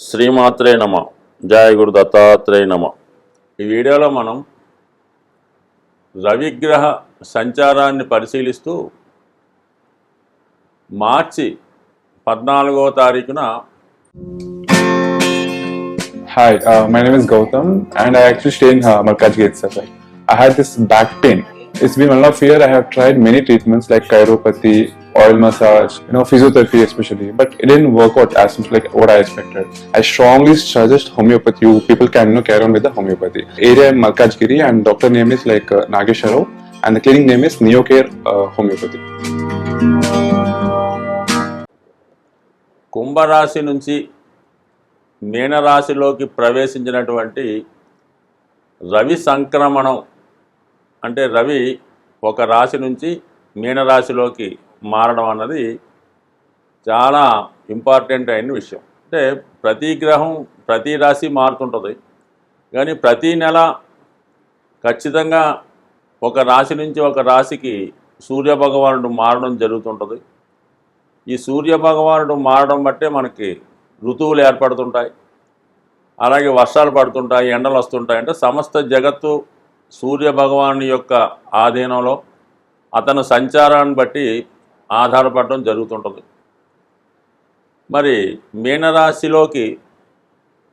శ్రీమాత్రే నమ. జయ గురు దత్తాత్రేయ నమ. ఈ వీడియోలో మనం రవిగ్రహ సంచారాన్ని పరిశీలిస్తూ మార్చి పద్నాలుగో తారీఖున hi my name is Gautam and I actual stay in Markaz gate sir I had this back pain It's been one of year. I have tried many treatments like chiropathy, oil massage, you know, physiotherapy especially, but it didn't work out as much like what I expected. I strongly suggest homeopathy. You people can you know carry on with the homeopathy. Area in Malkajgiri, and doctor name is like uh, Nagesharov, and the clinic name is Neocare uh, Homeopathy. కుంభరాశి నుంచి మీనరాశిలోకి ప్రవేశించినటువంటి రవి సంక్రమణం అంటే రవి ఒక రాశి నుంచి మీనరాశిలోకి మారడం అన్నది చాలా ఇంపార్టెంట్ అయిన విషయం. అంటే ప్రతి గ్రహం ప్రతి రాశి మారుతుంటుంది. కానీ ప్రతి నెల ఖచ్చితంగా ఒక రాశి నుంచి ఒక రాశికి సూర్య భగవానుడు మారడం జరుగుతుంటుంది. ఈ సూర్య భగవానుడు మారడం బట్టే మనకి ఋతువులు ఏర్పడుతుంటాయి. అలాగే వర్షాలు పడుతుంటాయి ఎండలు వస్తుంటాయి. అంటే సమస్త జగత్తు సూర్య భగవాను యొక్క ఆధీనంలో అతను సంచారాన్ని బట్టి ఆధారపడడం జరుగుతుంటుంది. మరి మీనరాశిలోకి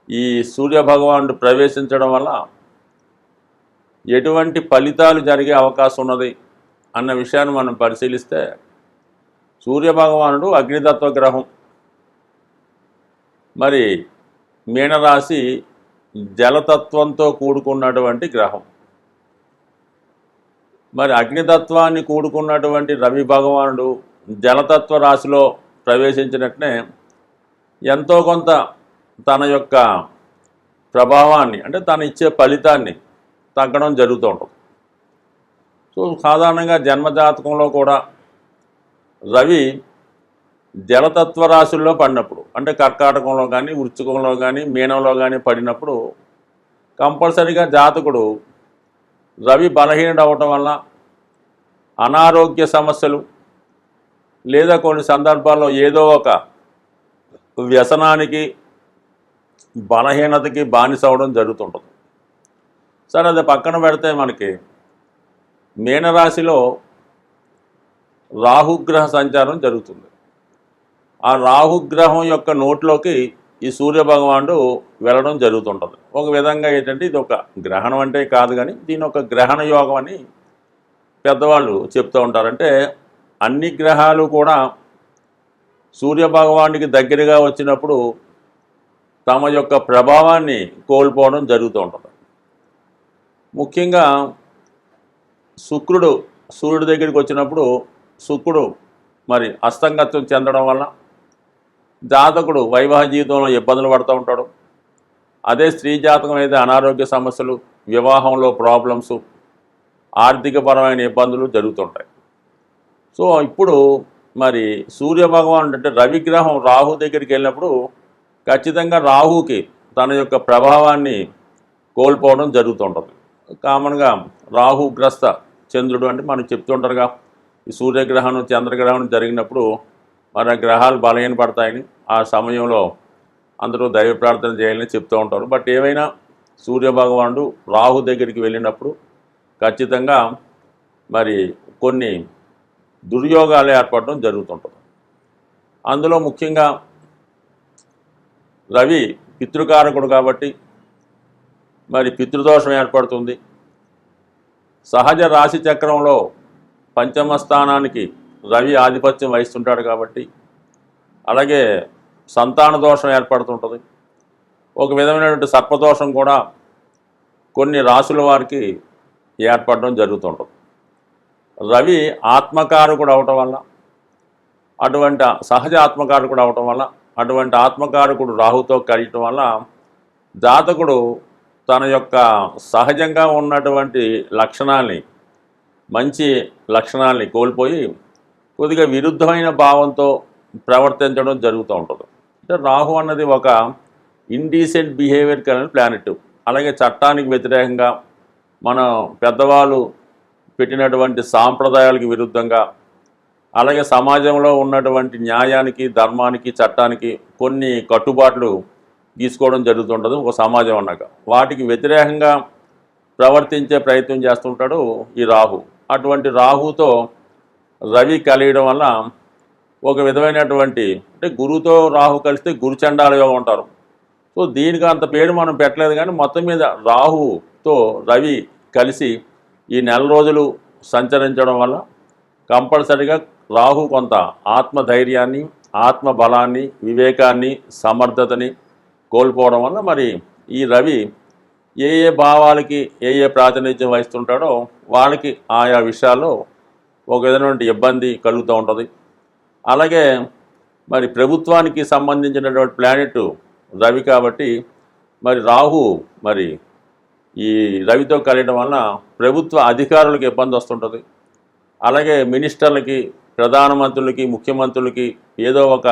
ఈ సూర్య భగవానుడు ప్రవేశించడం వల్ల ఎటువంటి ఫలితాలు జరిగే అవకాశం ఉన్నది అన్న విషయాన్ని మనం పరిశీలిస్తే సూర్య భగవానుడు అగ్నితత్వ గ్రహం. మరి మీనరాశి జలతత్వంతో కూడుకున్నటువంటి గ్రహం. మరి అగ్నితత్వాన్ని కూడుకున్నటువంటి రవి భగవానుడు జలతత్వ రాశిలో ప్రవేశించినట్లే ఎంతో కొంత తన యొక్క ప్రభావాన్ని అంటే తను ఇచ్చే ఫలితాన్ని తగ్గడం జరుగుతూ ఉంటుంది. సో సాధారణంగా జన్మజాతకంలో కూడా రవి జలతత్వ రాశుల్లో పడినప్పుడు అంటే కర్కాటకంలో కానీ వృశ్చికంలో కానీ మీనంలో కానీ పడినప్పుడు కంపల్సరీగా జాతకుడు రవి బలహీనుడు అవటం వల్ల అనారోగ్య సమస్యలు లేదా కొన్ని సందర్భాల్లో ఏదో ఒక వ్యసనానికి బలహీనతకి బానిస అవడం జరుగుతుంటుంది. సరే అది పక్కన పెడితే మనకి మీనరాశిలో రాహుగ్రహ సంచారం జరుగుతుంది. ఆ రాహుగ్రహం యొక్క నోట్లోకి ఈ సూర్య భగవానుడు వెళ్ళడం జరుగుతుంటుంది. ఒక విధంగా ఏంటంటే ఇది ఒక గ్రహణం అంటే కాదు కానీ దీని ఒక గ్రహణ యోగం అని పెద్దవాళ్ళు చెప్తూ ఉంటారంటే అన్ని గ్రహాలు కూడా సూర్య భగవానుడికి దగ్గరగా వచ్చినప్పుడు తమ యొక్క ప్రభావాన్ని కోల్పోవడం జరుగుతూ ఉంటుంది. ముఖ్యంగా శుక్రుడు సూర్యుడి దగ్గరికి వచ్చినప్పుడు శుక్రుడు మరి అస్తంగత్వం చెందడం వల్ల జాతకుడు వైవాహ జీవితంలో ఇబ్బందులు పడుతూ ఉంటాడు. అదే స్త్రీ జాతకం అయితే అనారోగ్య సమస్యలు వివాహంలో ప్రాబ్లమ్స్ ఆర్థికపరమైన ఇబ్బందులు జరుగుతుంటాయి. సో ఇప్పుడు మరి సూర్యభగవానుడు అంటే రవిగ్రహం రాహు దగ్గరికి వెళ్ళినప్పుడు ఖచ్చితంగా రాహుకి తన యొక్క ప్రభావాన్ని కోల్పోవడం జరుగుతుంటుంది. కామన్గా రాహుగ్రస్త చంద్రుడు అంటే మనం చెప్తుంటారుగా ఈ సూర్యగ్రహణం చంద్రగ్రహణం జరిగినప్పుడు మరి గ్రహాలు బలహీనపడతాయని ఆ సమయంలో అందరూ దైవ ప్రార్థన చేయాలని చెప్తూ ఉంటారు. బట్ ఏమైనా సూర్య భగవానుడు రాహు దగ్గరికి వెళ్ళినప్పుడు ఖచ్చితంగా మరి కొన్ని దుర్యోగాలు ఏర్పడడం జరుగుతుంటుంది. అందులో ముఖ్యంగా రవి పితృకారకుడు కాబట్టి మరి పితృదోషం ఏర్పడుతుంది. సహజ రాశి చక్రంలో పంచమ స్థానానికి రవి ఆధిపత్యం వహిస్తుంటాడు కాబట్టి అలాగే సంతాన దోషం ఏర్పడుతుంటుంది. ఒక విధమైనటువంటి సర్పదోషం కూడా కొన్ని రాసుల వారికి ఏర్పడడం జరుగుతుంటుంది. రవి ఆత్మకారకుడు అవటం వల్ల అటువంటి సహజ ఆత్మకారకుడు అవటం వల్ల అటువంటి ఆత్మకారకుడు రాహుతో కలియటం వల్ల జాతకుడు తన యొక్క సహజంగా ఉన్నటువంటి లక్షణాల్ని మంచి లక్షణాల్ని కోల్పోయి కొద్దిగా విరుద్ధమైన భావంతో ప్రవర్తించడం జరుగుతూ ఉంటుంది. అంటే రాహు అన్నది ఒక ఇండీసెంట్ బిహేవియర్ కలిగిన ప్లానెట్ అలాగే చట్టానికి వ్యతిరేకంగా మన పెద్దవాళ్ళు పెట్టినటువంటి సాంప్రదాయాలకు విరుద్ధంగా అలాగే సమాజంలో ఉన్నటువంటి న్యాయానికి ధర్మానికి చట్టానికి కొన్ని కట్టుబాట్లు తీసుకోవడం జరుగుతుంటుంది ఒక సమాజం అన్నాక. వాటికి వ్యతిరేకంగా ప్రవర్తించే ప్రయత్నం చేస్తుంటాడు ఈ రాహు. అటువంటి రాహుతో రవి కలియడం వల్ల ఒక విధమైనటువంటి అంటే గురువుతో రాహు కలిస్తే గురుచండాల యోగం అంటారు సో దీనికి అంత పేరు మనం పెట్టలేదు కానీ మొత్తం మీద రాహుతో రవి కలిసి ఈ నెల రోజులు సంచరించడం వల్ల కంపల్సరిగా రాహు కొంత ఆత్మధైర్యాన్ని ఆత్మ బలాన్ని వివేకాన్ని సమర్థతని కోల్పోవడం వల్ల మరి ఈ రవి ఏ ఏ భావాలకి ఏ ఏ ప్రాతినిధ్యం వహిస్తుంటాడో వాళ్ళకి ఆయా విషయాల్లో ఒక విధమైనటువంటి ఇబ్బంది కలుగుతూ ఉంటుంది. అలాగే మరి ప్రభుత్వానికి సంబంధించినటువంటి ప్లానెట్ రవి కాబట్టి మరి రాహు మరి ఈ రవితో కలియడం వలన ప్రభుత్వ అధికారులకు ఇబ్బంది వస్తుంటుంది. అలాగే మినిస్టర్లకి ప్రధానమంత్రులకి ముఖ్యమంత్రులకి ఏదో ఒక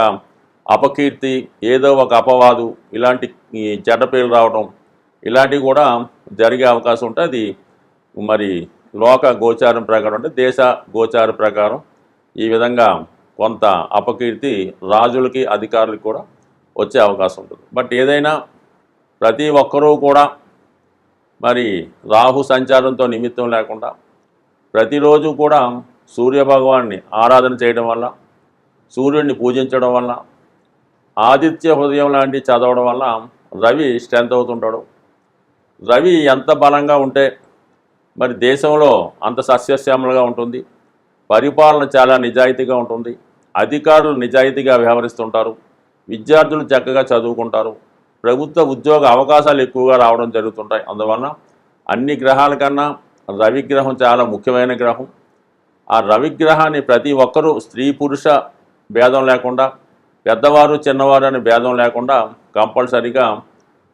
అపకీర్తి ఏదో ఒక అపవాదు ఇలాంటి ఈ చెడ్డ పేర్లు రావడం ఇలాంటివి కూడా జరిగే అవకాశం ఉంటుంది అది మరి లోక గోచారం ప్రకారం అంటే దేశ గోచార ప్రకారం ఈ విధంగా కొంత అపకీర్తి రాజులకి అధికారులకి కూడా వచ్చే అవకాశం ఉంటుంది. బట్ ఏదైనా ప్రతి ఒక్కరూ కూడా మరి రాహు సంచారంతో నిమిత్తం లేకుండా ప్రతిరోజు కూడా సూర్యభగవాన్ని ఆరాధన చేయడం వల్ల సూర్యుడిని పూజించడం వల్ల ఆదిత్య హృదయం లాంటి చదవడం వల్ల రవి స్ట్రెంత్ అవుతుంటాడు. రవి ఎంత బలంగా ఉంటే మరి దేశంలో అంత సస్యశ్యామలుగా ఉంటుంది. పరిపాలన చాలా నిజాయితీగా ఉంటుంది. అధికారులు నిజాయితీగా వ్యవహరిస్తుంటారు. విద్యార్థులు చక్కగా చదువుకుంటారు. ప్రభుత్వ ఉద్యోగ అవకాశాలు ఎక్కువగా రావడం జరుగుతుంటాయి. అందువలన అన్ని గ్రహాల కన్నా రవిగ్రహం చాలా ముఖ్యమైన గ్రహం. ఆ రవిగ్రహాన్ని ప్రతి ఒక్కరూ స్త్రీ పురుష భేదం లేకుండా పెద్దవారు చిన్నవారు అనే భేదం లేకుండా కంపల్సరిగా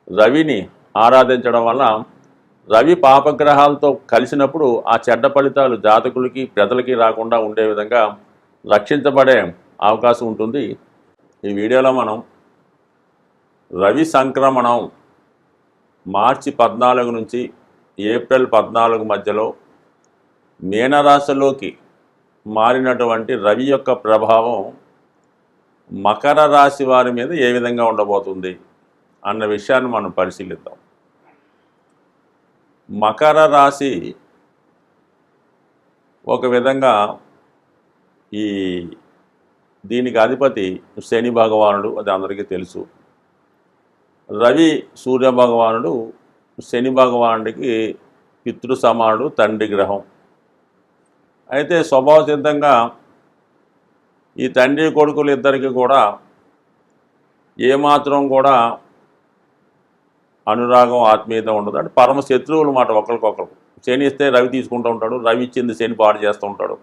రవిని ఆరాధించడం వల్ల రవి పాపగ్రహాలతో కలిసినప్పుడు ఆ చెడ్డ ఫలితాలు జాతకులకి ప్రజలకి రాకుండా ఉండే విధంగా రక్షించబడే అవకాశం ఉంటుంది. ఈ వీడియోలో మనం రవి సంక్రమణం మార్చి పద్నాలుగు నుంచి ఏప్రిల్ పద్నాలుగు మధ్యలో మీనరాశిలోకి మారినటువంటి రవి యొక్క ప్రభావం మకర రాశి వారి మీద ఏ విధంగా ఉండబోతుంది అన్న విషయాన్ని మనం పరిశీలిద్దాం. మకర రాశి ఒక విధంగా ఈ దీనికి అధిపతి శని భగవానుడు అది అందరికీ తెలుసు. రవి సూర్య భగవానుడు శని భగవానుడికి పితృ సమానుడు తండ్రి గ్రహం. అయితే స్వభావ సిద్ధంగా ఈ తండ్రి కొడుకులు ఇద్దరికి కూడా ఏమాత్రం కూడా అనురాగం ఆత్మీయత ఉండదు. అంటే పరమ శత్రువులు మాట ఒకరికొకరు. శని ఇస్తే రవి తీసుకుంటూ ఉంటాడు. రవి ఇచ్చింది శని పాడు చేస్తూ ఉంటాడు.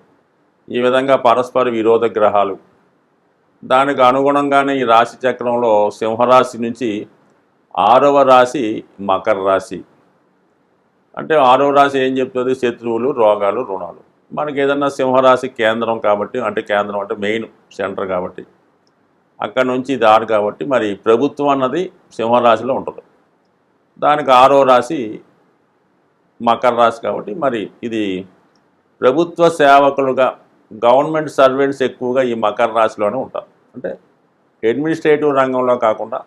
ఈ విధంగా పరస్పర విరోధ గ్రహాలు. దానికి అనుగుణంగానే ఈ రాశి చక్రంలో సింహరాశి నుంచి ఆరవ రాశి మకర రాశి. అంటే ఆరవ రాశి ఏం చెప్తుంది? శత్రువులు రోగాలు రుణాలు. మనకి ఏదన్నా సింహరాశి కేంద్రం కాబట్టి అంటే కేంద్రం అంటే మెయిన్ సెంటర్ కాబట్టి. అక్కడ నుంచి ఇది కాబట్టి మరి ప్రభుత్వం అన్నది సింహరాశిలో ఉంటుంది. దానికి ఆరో రాశి మకర రాశి కాబట్టి మరి ఇది ప్రభుత్వ సేవకులుగా గవర్నమెంట్ సర్వెంట్స్ ఎక్కువగా ఈ మకర రాశిలోనే ఉంటారు. అంటే అడ్మినిస్ట్రేటివ్ రంగంలో కాకుండా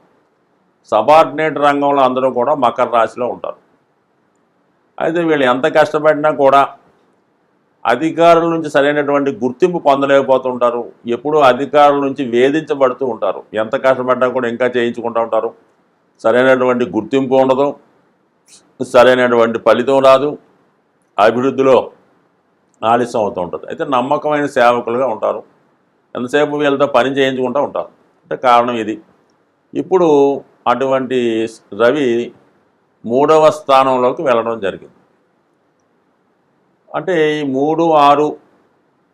సబార్డినేట్ రంగంలో అందరూ కూడా మకర రాశిలో ఉంటారు. అయితే వీళ్ళు ఎంత కష్టపడినా కూడా అధికారుల నుంచి సరైనటువంటి గుర్తింపు పొందలేకపోతుంటారు. ఎప్పుడూ అధికారుల నుంచి వేధించబడుతూ ఉంటారు. ఎంత కష్టపడ్డా కూడా ఇంకా చేయించుకుంటూ ఉంటారు. సరైనటువంటి గుర్తింపు ఉండదు సరైనటువంటి ఫలితం రాదు అభివృద్ధిలో ఆలస్యం అవుతూ ఉంటుంది. అయితే నమ్మకమైన సేవకులుగా ఉంటారు. ఎంతసేపు వీళ్ళతో పని చేయించుకుంటూ ఉంటారు. అంటే కారణం ఇది. ఇప్పుడు అటువంటి రవి మూడవ స్థానంలోకి వెళ్ళడం జరిగింది. అంటే ఈ మూడు ఆరు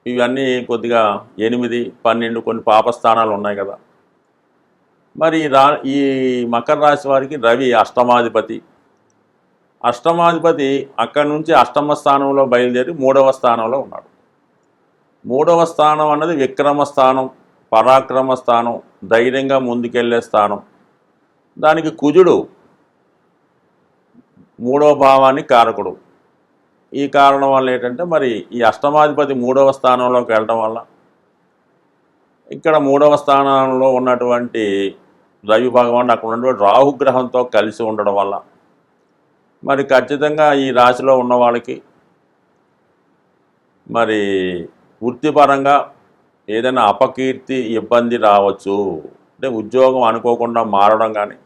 ఇవన్నీ కొద్దిగా ఎనిమిది పన్నెండు కొన్ని పాపస్థానాలు ఉన్నాయి కదా. మరి రా ఈ మకర రాశి వారికి రవి అష్టమాధిపతి. అష్టమాధిపతి అక్కడి నుంచి అష్టమ స్థానంలో బయలుదేరి మూడవ స్థానంలో ఉన్నాడు. మూడవ స్థానం అన్నది విక్రమ స్థానం పరాక్రమ స్థానం ధైర్యంగా ముందుకెళ్ళే స్థానం. దానికి కుజుడు మూడవ భావాన్ని కారకుడు. ఈ కారణం వల్ల ఏంటంటే మరి ఈ అష్టమాధిపతి మూడవ స్థానంలోకి వెళ్ళడం వల్ల ఇక్కడ మూడవ స్థానంలో ఉన్నటువంటి రవి భగవాన్ అక్కడ ఉన్నటువంటి రాహుగ్రహంతో కలిసి ఉండడం వల్ల. మరి ఖచ్చితంగా ఈ రాశిలో ఉన్న వాళ్ళకి మరి వృత్తిపరంగా ఏదైనా అపకీర్తి ఇబ్బంది రావచ్చు. అంటే ఉద్యోగం అనుకోకుండా మారడం కానీ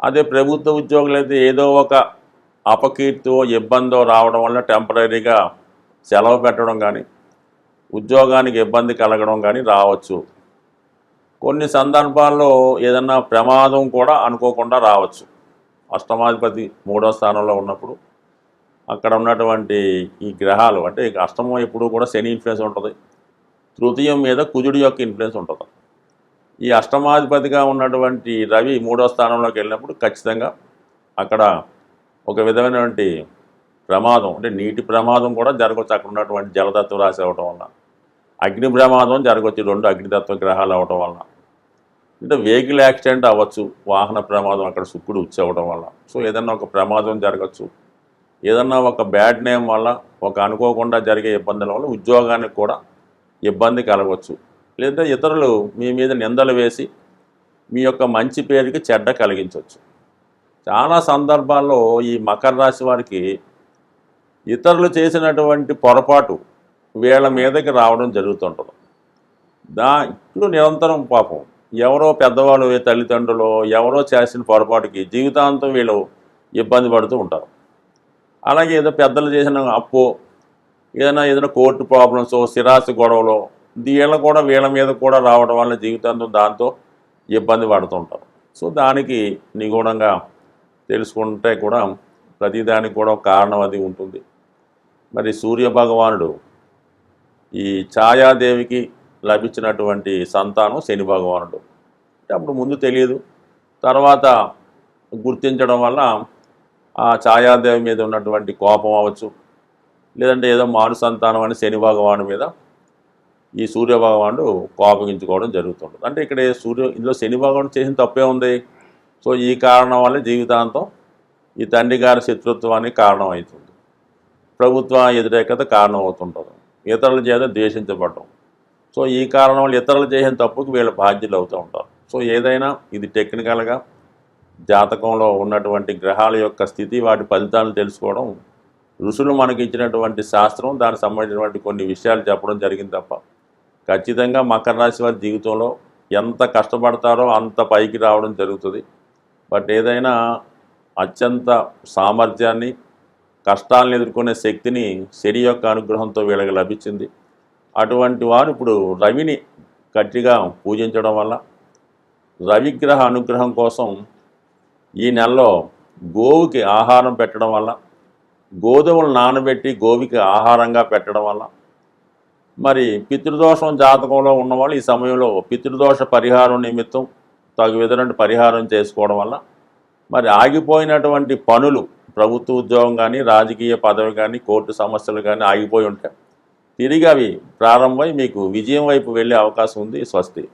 అదే ప్రభుత్వ ఉద్యోగులు అయితే ఏదో ఒక అపకీర్తో ఇబ్బందో రావడం వల్ల టెంపరీగా సెలవు పెట్టడం కానీ ఉద్యోగానికి ఇబ్బంది కలగడం కానీ రావచ్చు. కొన్ని సందర్భాల్లో ఏదన్నా ప్రమాదం కూడా అనుకోకుండా రావచ్చు. అష్టమాధిపతి మూడో స్థానంలో ఉన్నప్పుడు అక్కడ ఉన్నటువంటి ఈ గ్రహాలు అంటే అష్టమం ఎప్పుడు కూడా శని ఇన్ఫ్లుయెన్స్ ఉంటుంది. తృతీయం మీద కుజుడి యొక్క ఇన్ఫ్లుయెన్స్ ఉంటుంది. ఈ అష్టమాధిపతిగా ఉన్నటువంటి రవి మూడో స్థానంలోకి వెళ్ళినప్పుడు ఖచ్చితంగా అక్కడ ఒక విధమైనటువంటి ప్రమాదం అంటే నీటి ప్రమాదం కూడా జరగవచ్చు. అక్కడ ఉన్నటువంటి జలతత్వ రాశి అవ్వటం వల్ల అగ్ని ప్రమాదం జరగవచ్చు. రెండు అగ్నితత్వ గ్రహాలు అవ్వటం వల్ల అంటే వెహికల్ యాక్సిడెంట్ అవ్వచ్చు వాహన ప్రమాదం అక్కడ సుక్కుడు ఉచ్చవడం వల్ల. సో ఏదన్నా ఒక ప్రమాదం జరగచ్చు. ఏదన్నా ఒక బ్యాడ్ నేమ్ వల్ల ఒక అనుకోకుండా జరిగే ఇబ్బందుల వల్ల ఉద్యోగానికి కూడా ఇబ్బంది కలగవచ్చు. లేదా ఇతరులు మీ మీద నిందలు వేసి మీ యొక్క మంచి పేరుకి చెడ్డ కలిగించవచ్చు. చాలా సందర్భాల్లో ఈ మకర రాశి వారికి ఇతరులు చేసినటువంటి పొరపాటు వీళ్ళ మీదకి రావడం జరుగుతుంటుంది. దా ఇప్పుడు నిరంతరం పాపం. ఎవరో పెద్దవాళ్ళు తల్లిదండ్రులు ఎవరో చేసిన పొరపాటుకి జీవితాంతం వీళ్ళు ఇబ్బంది పడుతూ ఉంటారు. అలాగే ఏదో పెద్దలు చేసిన అప్పు ఏదైనా ఏదైనా కోర్టు ప్రాబ్లమ్స్ స్థిరాస్తి గొడవలు వీళ్ళ కూడా వీళ్ళ మీద కూడా రావడం వల్ల జీవితాంతం దాంతో ఇబ్బంది పడుతుంటారు సో దానికి నిగూఢంగా తెలుసుకుంటే కూడా ప్రతిదానికి కూడా కారణం అది ఉంటుంది. మరి సూర్య భగవానుడు ఈ ఛాయాదేవికి లభించినటువంటి సంతానం శని భగవానుడు. అంటే అప్పుడు ముందు తెలియదు. తర్వాత గుర్తించడం వల్ల ఆ ఛాయాదేవి మీద ఉన్నటువంటి కోపం అవ్వచ్చు. లేదంటే ఏదో మాను సంతానం అని శని భగవాను మీద ఈ సూర్య భగవానుడు కోపగించుకోవడం జరుగుతుంటుంది. అంటే ఇక్కడ సూర్య ఇందులో శని భగవానుడు చేసిన తప్పే ఉంది. సో ఈ కారణం వల్ల జీవితాంతం ఈ తండ్రి గారి శత్రుత్వానికి కారణం అవుతుంది. ప్రభుత్వ వ్యతిరేకత కారణం అవుతుంటుంది ఇతరుల చేత ద్వేషించబడటం. సో ఈ కారణం వల్ల ఇతరులు చేసిన తప్పుకు వీళ్ళ బాధ్యులు అవుతూ ఉంటారు. సో ఏదైనా ఇది టెక్నికల్గా జాతకంలో ఉన్నటువంటి గ్రహాల యొక్క స్థితి వాటి ఫలితాలను తెలుసుకోవడం ఋషులు మనకి ఇచ్చినటువంటి శాస్త్రం దానికి సంబంధించినటువంటి కొన్ని విషయాలు చెప్పడం జరిగింది తప్ప ఖచ్చితంగా మకర రాశి వారి జీవితంలో ఎంత కష్టపడతారో అంత పైకి రావడం జరుగుతుంది. బట్ ఏదైనా అత్యంత సామర్థ్యాన్ని కష్టాలను ఎదుర్కొనే శక్తిని శని యొక్క అనుగ్రహంతో వీళ్ళకి లభించింది. అటువంటి వారు ఇప్పుడు రవిని గట్టిగా పూజించడం వల్ల రవిగ్రహ అనుగ్రహం కోసం ఈ నెలలో గోవుకి ఆహారం పెట్టడం వల్ల గోధుమలు నానబెట్టి గోవికి ఆహారంగా పెట్టడం వల్ల మరి పితృదోషం జాతకంలో ఉన్నవాళ్ళు ఈ సమయంలో పితృదోష పరిహారం నిమిత్తం తగు విధమైన పరిహారం చేసుకోవడం వల్ల మరి ఆగిపోయినటువంటి పనులు ప్రభుత్వ ఉద్యోగం కానీ రాజకీయ పదవి కానీ కోర్టు సమస్యలు కానీ ఆగిపోయి ఉంటాయి. తిరిగి అవి ప్రారంభమై మీకు విజయం వైపు వెళ్ళే అవకాశం ఉంది స్వస్తి.